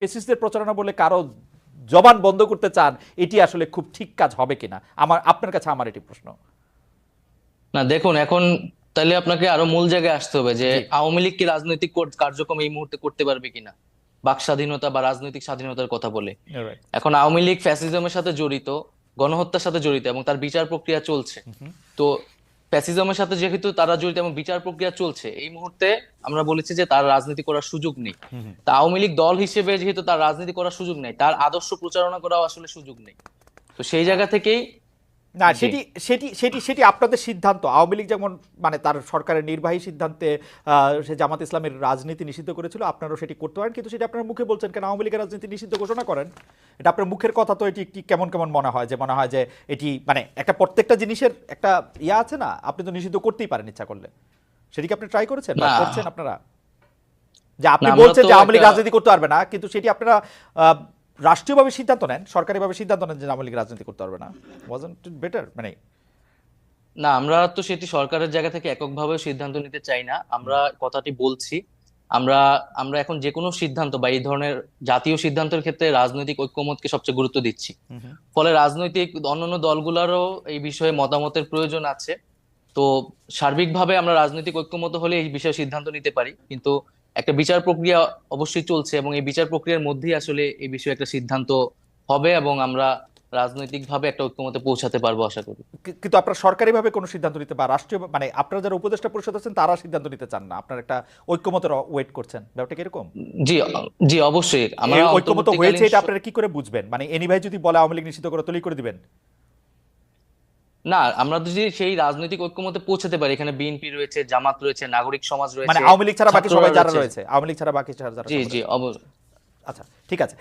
ফেসিস্টদের প্রচারণা বলে কারও জবান বন্ধ করতে চান এটি আসলে খুব ঠিক কাজ হবে কিনা? আমার আপনার কাছে আমার এটি প্রশ্ন। না দেখুন এখন তাহলে আপনাকে আরও মূল জায়গায় আসতে হবে যে আওয়ামী লীগ কি রাজনৈতিক কর- কার্যক্রম এই মুহূর্তে করতে পারবে কিনা? বাক স্বাধীনতা বা রাজনৈতিক স্বাধীনতার কথা বলে। এখন আওয়ামী লীগ ফ্যাসিজমের সাথে জড়িত গণহত্যার সাথে জড়িত এবং তার বিচার প্রক্রিয়া চলছে। তো ফ্যাসিজমের সাথে যেহেতু তারা জড়িত এবং বিচার প্রক্রিয়া চলছে এই মুহূর্তে আমরা বলেছি যে তার রাজনীতি করার সুযোগ নেই। তা আওয়ামী লীগ দল হিসেবে যেহেতু তার রাজনীতি করার সুযোগ নেই তার আদর্শ প্রচারণা করাও আসলে সুযোগ নেই। তো সেই জায়গা থেকেই না সেটি সেটি সেটি সেটি আপনাদের সিদ্ধান্ত। আওয়ামী লীগ যেমন মানে তার সরকারের নির্বাহী সিদ্ধান্তে আহ, সে জামাত ইসলামের রাজনীতি নিষিদ্ধ করেছিল আপনারাও সেটি করতে পারেন কিন্তু সেটি আপনার মুখে বলছেন কেন? আওয়ামী লীগের রাজনীতি নিষিদ্ধ ঘোষণা করেন। এটা আপনার মুখের কথা তো এটি একটি কেমন কেমন মনে হয় যে মনে হয় যে এটি মানে একটা প্রত্যেকটা জিনিসের একটা ইয়া আছে না আপনি তো নিষিদ্ধ করতেই পারেন ইচ্ছা করলে। সেটি কি আপনি ট্রাই করেছেন করছেন আপনারা? যে আপনি বলছেন যে আওয়ামী লীগ রাজনীতি করতে পারবে না কিন্তু সেটি আপনারা রাষ্ট্রীয়ভাবে সিদ্ধান্ত নেন সরকারিভাবে সিদ্ধান্ত নেন যে আওয়ামী লীগ রাজনীতি করতে পারবে না। ওয়াজন্ট বেটার মানে না আমরা তো সেটি সরকারের জায়গা থেকে এককভাবে সিদ্ধান্ত নিতে চাই না। আমরা কথাটি বলছি। আমরা আমরা এখন যে কোনো সিদ্ধান্ত বা এই ধরনের জাতীয় সিদ্ধান্তের ক্ষেত্রে রাজনৈতিক ঐক্যমতকে সবচেয়ে গুরুত্ব দিচ্ছি। ফলে রাজনৈতিক অন্যান্য দলগুলোরও এই বিষয়ে মতামতের প্রয়োজন আছে। তো সার্বিকভাবে আমরা রাজনৈতিক ঐক্যমত হলে এই বিষয়ে সিদ্ধান্ত নিতে পারি। কিন্তু একটা বিচার প্রক্রিয়া অবশ্যই চলছে এবং এই বিচার প্রক্রিয়ার মধ্যেই আসলে এই বিষয়ে একটা সিদ্ধান্ত হবে এবং আমরা রাজনৈতিকভাবে একটা ঐক্যমতে পৌঁছাতে পারব আশা করি। কিন্তু আপনারা সরকারিভাবে কোনো সিদ্ধান্ত নিতে বা রাষ্ট্রীয় মানে আপনারা যারা উপদেষ্টা পরিষদ আছেন তারা সিদ্ধান্ত নিতে চান না? আপনার একটা ঐক্যমতের ওয়েট করছেন? ব্যাপারটা কি এরকম? জি জি অবশ্যই। আমরা ঐক্যমত হয়েছে এটা আপনারা কি করে বুঝবেন? মানে এনি ভাই যদি বলে আওয়ামী লীগ নিষিদ্ধ করে তৈরি করে দিবেন? না আমরা যদি সেই রাজনৈতিক ঐক্যমতে পৌঁছাতে পারি এখানে বিএনপি রয়েছে জামাত রয়েছে নাগরিক সমাজ রয়েছে মানে আওয়ামী লীগ ছাড়া বাকি সবাই যারা রয়েছে। আওয়ামী লীগ ছাড়া বাকি যারা জি জি অবশ্যই। আচ্ছা ঠিক আছে।